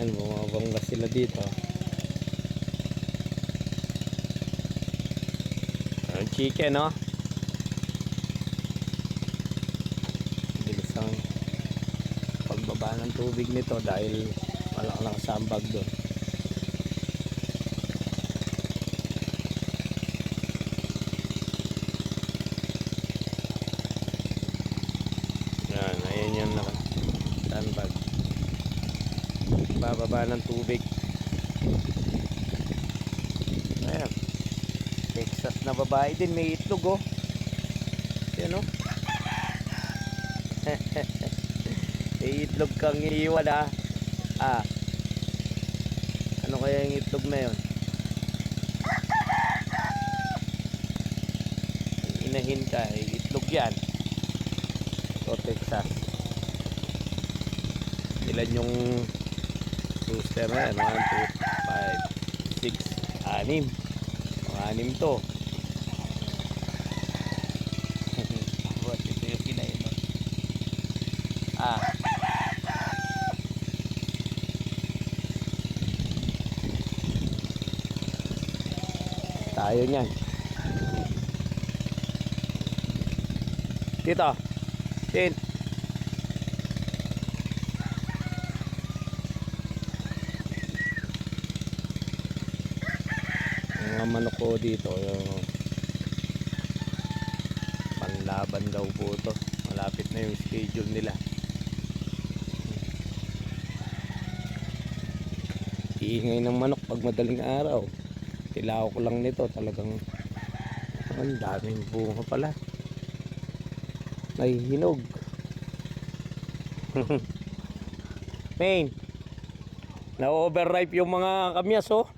Ayan, bumabangga sila dito. Ang chicken, no? Bilis ang pagbaba ng tubig nito dahil wala lang sambag doon. Yan, ayan yung naka sandbag. Bababa ng tubig. Ayan. Texas na babae din, may itlog oh. Yan oh. may itlog kang iniwan ah. Ah. Ano kaya yung itlog na yun? Inahin ka, eh, itlog yan. O Texas. Ilan yung rooster na yan? 1, 2, 5, 6, 6. Mga anim to. What, ito yung kinain. Ah. Tayo niyan. Dito. Tin. Manok ko dito, yung panlaban daw po to. Malapit na yung schedule nila. Iingay ng manok pag madaling araw. Tilaw ko lang nito, talagang ang daming bunga pala. May hinog. Main. Na-overripe yung mga kamyas oh.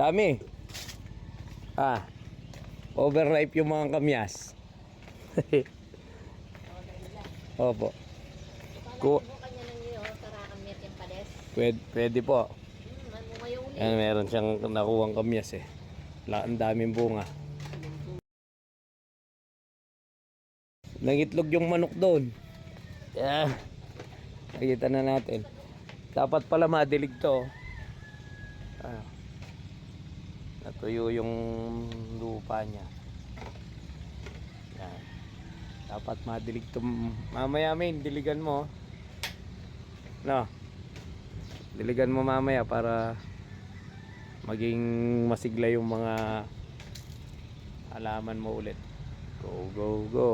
Dami. Ah. Overripe yung mga kamyas. Opo. Ku pwede, pwede po. Yan, meron siyang nakuwang kamyas eh. Ang daming bunga. Nangitlog yung manok doon. Yeah. Nakita na natin. Dapat pala madilig to. Ah. Natuyo yung lupa niya. Yan. Dapat madilig to. Mamaya main, diligan mo. No. Diligan mo mamaya para maging masigla yung mga halaman mo ulit. Go, go, go.